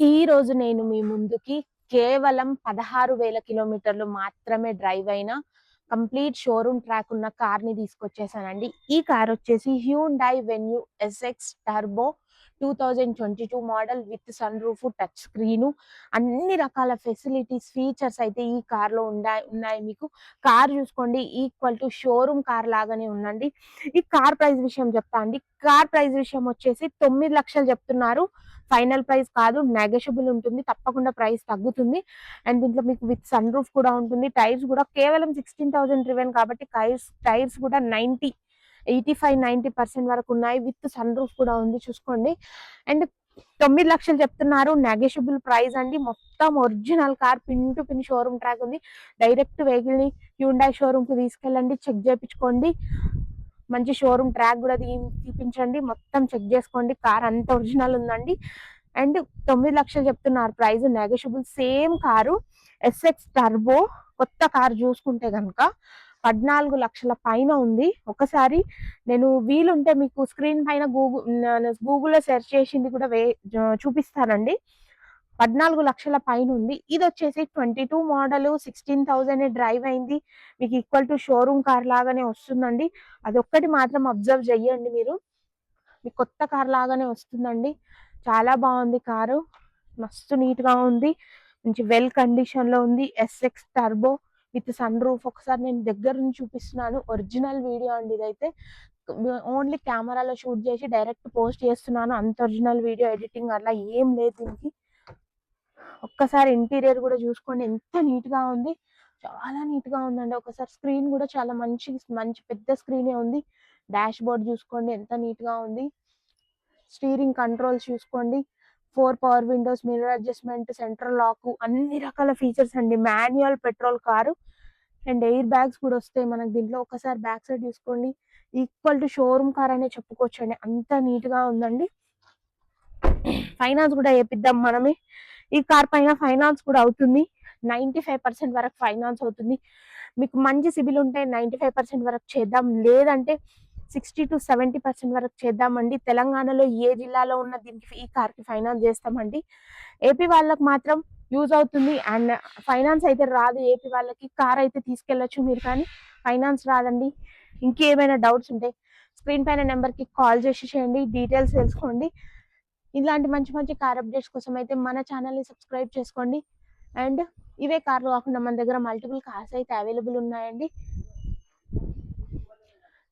ఈ రోజు నేను మీ ముందుకి కేవలం పదహారు వేల కిలోమీటర్లు మాత్రమే డ్రైవ్ అయిన కంప్లీట్ షోరూమ్ ట్రాక్ ఉన్న కార్ని తీసుకొచ్చేసానండి. ఈ కార్ వచ్చేసి Hyundai Venue SX turbo two thousand twenty two model with sun roof touch screen అన్ని రకాల ఫెసిలిటీస్ ఫీచర్స్ అయితే ఈ కార్లో ఉన్నాయి ఉన్నాయి మీకు. కార్ చూసుకోండి ఈక్వల్ టు షోరూమ్ కార్ లాగానే ఉందండి. ఈ కార్ ప్రైస్ విషయం చెప్తా అండి. కార్ ప్రైస్ విషయం వచ్చేసి తొమ్మిది లక్షలు చెప్తున్నారు. ఫైనల్ ప్రైస్ కాదు నెగోషియబుల్ ఉంటుంది. తప్పకుండా ప్రైస్ తగ్గుతుంది. అండ్ దీంట్లో మీకు విత్ సన్ రూఫ్ కూడా ఉంటుంది. టైర్స్ కూడా కేవలం సిక్స్టీన్ థౌసండ్ రివెన్ కాబట్టి టైర్స్ టైర్స్ కూడా ninety eighty five ninety percent వరకు ఉన్నాయి. విత్ సన్ రూఫ్ కూడా ఉంది చూసుకోండి. అండ్ తొమ్మిది లక్షలు చెప్తున్నారు. నెగోషియబుల్ ప్రైస్ అండి. మొత్తం original car pin to pin showroom track ఉంది. డైరెక్ట్ వెహికల్ని హ్యూండాయ్ షోరూమ్కి తీసుకెళ్ళండి. చెక్ చేయించుకోండి. మంచి షోరూమ్ ట్రాక్ కూడా తీపించండి. మొత్తం చెక్ చేసుకోండి. కార్ అంత ఒరిజినల్ ఉందండి. అండ్ తొమ్మిది లక్షలు చెప్తున్నారు price. Negotiable same car. SX turbo కొత్త కార్ చూసుకుంటే కనుక పద్నాలుగు లక్షల పైన ఉంది. ఒకసారి నేను వీలుంటే మీకు స్క్రీన్ పైన గూగుల్ గూగుల్లో సెర్చ్ చేసింది కూడా వే చూపిస్తానండి. పద్నాలుగు లక్షల పైన ఉంది. ఇది వచ్చేసి twenty two model sixteen thousand drive అయింది. మీకు ఈక్వల్ టు షోరూమ్ కార్ లాగానే వస్తుందండి. అదొక్కటి మాత్రం అబ్జర్వ్ చెయ్యండి మీరు. మీకు కొత్త కార్ లాగానే వస్తుందండి. చాలా బాగుంది కారు. మస్తు నీట్గా ఉంది. మంచి వెల్ కండిషన్లో ఉంది SX turbo with sun roof ఒకసారి నేను దగ్గర నుంచి చూపిస్తున్నాను. ఒరిజినల్ వీడియో అండి ఇదైతే. ఓన్లీ కెమెరాలో షూట్ చేసి డైరెక్ట్ పోస్ట్ చేస్తున్నాను. అంత ఒరిజినల్ వీడియో ఎడిటింగ్ అలా ఏం లేదు దీనికి. ఒక్కసారి ఇంటీరియర్ కూడా చూసుకోండి. ఎంత నీట్గా ఉంది. చాలా నీట్గా ఉందండి. ఒకసారి స్క్రీన్ కూడా చాలా మంచి మంచి పెద్ద స్క్రీనే ఉంది. డాష్ బోర్డ్ చూసుకోండి. ఎంత నీట్గా ఉంది. స్టీరింగ్ కంట్రోల్స్ చూసుకోండి. Four power windows mirror adjustment central lock అన్ని రకాల ఫీచర్స్ అండి. Manual petrol car and airbags కూడా వస్తాయి మనకి దీంట్లో. ఒకసారి బ్యాక్ సైడ్ చూసుకోండి. ఈక్వల్ టు షోరూమ్ కార్ అనే చెప్పుకోవచ్చు అండి అంత నీట్గా ఉందండి. ఫైనాన్స్ కూడా వేపిద్దాం మనమే. ఈ కార్ పైన ఫైనాన్స్ కూడా అవుతుంది. నైన్టీ ఫైవ్ పర్సెంట్ వరకు ఫైనాన్స్ అవుతుంది. మీకు మంచి సిబిల్ ఉంటే నైన్టీ ఫైవ్ పర్సెంట్ వరకు చేద్దాం. లేదంటే సిక్స్టీ టు సెవెంటీ పర్సెంట్ వరకు చేద్దామండి. తెలంగాణలో ఏ జిల్లాలో ఉన్న దీనికి ఈ కార్కి ఫైనాన్స్ చేస్తామండి. ఏపీ వాళ్ళకి మాత్రం యూజ్ అవుతుంది. అండ్ ఫైనాన్స్ అయితే రాదు. ఏపీ వాళ్ళకి కార్ అయితే తీసుకెళ్ళొచ్చు మీరు కానీ. ఫైనాన్స్ రాదండి. ఇంకేమైనా డౌట్స్ ఉంటే స్క్రీన్ పైన నెంబర్కి కాల్ చేసి చేయండి. డీటెయిల్స్ తెలుసుకోండి. ఇలాంటి మంచి మంచి కార్ అప్డేట్స్ కోసం అయితే మన ఛానల్ని సబ్స్క్రైబ్ చేసుకోండి. అండ్ ఇవే కార్లు కాకుండా మన దగ్గర మల్టిపుల్ కార్స్ అయితే అవైలబుల్ ఉన్నాయండి.